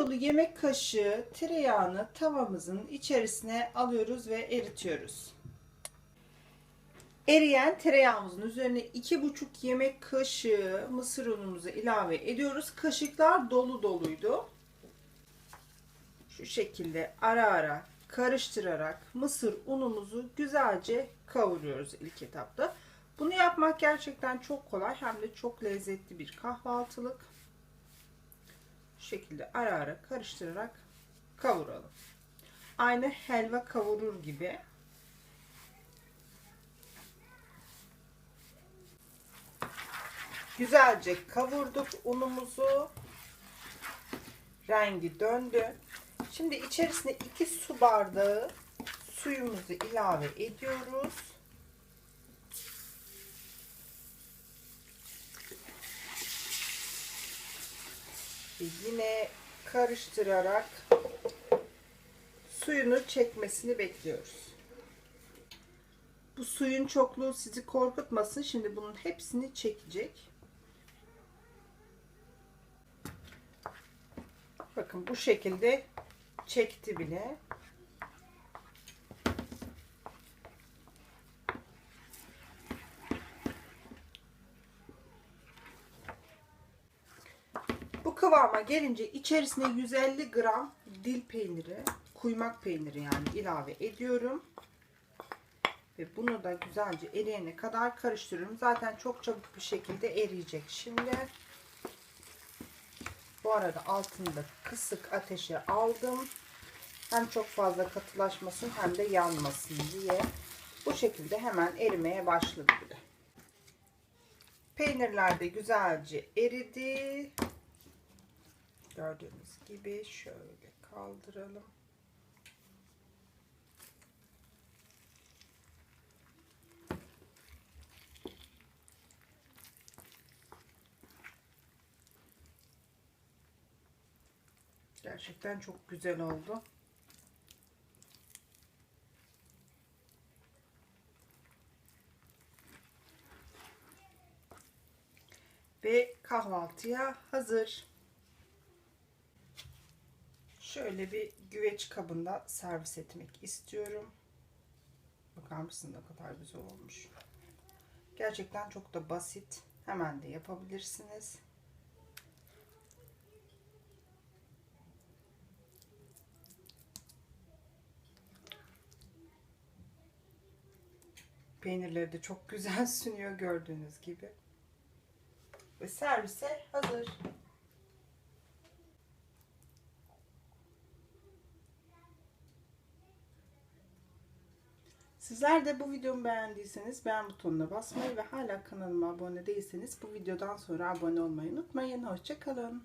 yolu yemek kaşığı tereyağını tavamızın içerisine alıyoruz ve eritiyoruz. Eriyen tereyağımızın üzerine 2,5 yemek kaşığı mısır unumuzu ilave ediyoruz. Kaşıklar dolu doluydu. Şu şekilde ara ara karıştırarak mısır unumuzu güzelce kavuruyoruz ilk etapta. Bunu yapmak gerçekten çok kolay hem de çok lezzetli bir kahvaltılık. Şekilde ara ara karıştırarak kavuralım. Aynı helva kavurur gibi. Güzelce kavurduk unumuzu. Rengi döndü. Şimdi içerisine 2 su bardağı suyumuzu ilave ediyoruz. Yine karıştırarak suyunu çekmesini bekliyoruz. Bu suyun çokluğu sizi korkutmasın. Şimdi bunun hepsini çekecek. Bakın bu şekilde çekti bile. Kıvama gelince içerisine 150 gram dil peyniri, kuymak peyniri yani ilave ediyorum. Ve bunu da güzelce eriyene kadar karıştırıyorum. Zaten çok çabuk bir şekilde eriyecek. Şimdi bu arada altında kısık ateşe aldım. Hem çok fazla katılaşmasın hem de yanmasın diye. Bu şekilde hemen erimeye başladı bile. Peynirler de güzelce eridi. Gördüğünüz gibi şöyle kaldıralım. Gerçekten çok güzel oldu. Ve kahvaltıya hazır. Şöyle bir güveç kabında servis etmek istiyorum. Bakar mısın ne kadar güzel olmuş. Gerçekten çok da basit. Hemen de yapabilirsiniz. Peynirleri de çok güzel sünüyor gördüğünüz gibi. Ve servise hazır. Sizler de bu videomu beğendiyseniz beğen butonuna basmayı ve hala kanalıma abone değilseniz bu videodan sonra abone olmayı unutmayın. Hoşçakalın.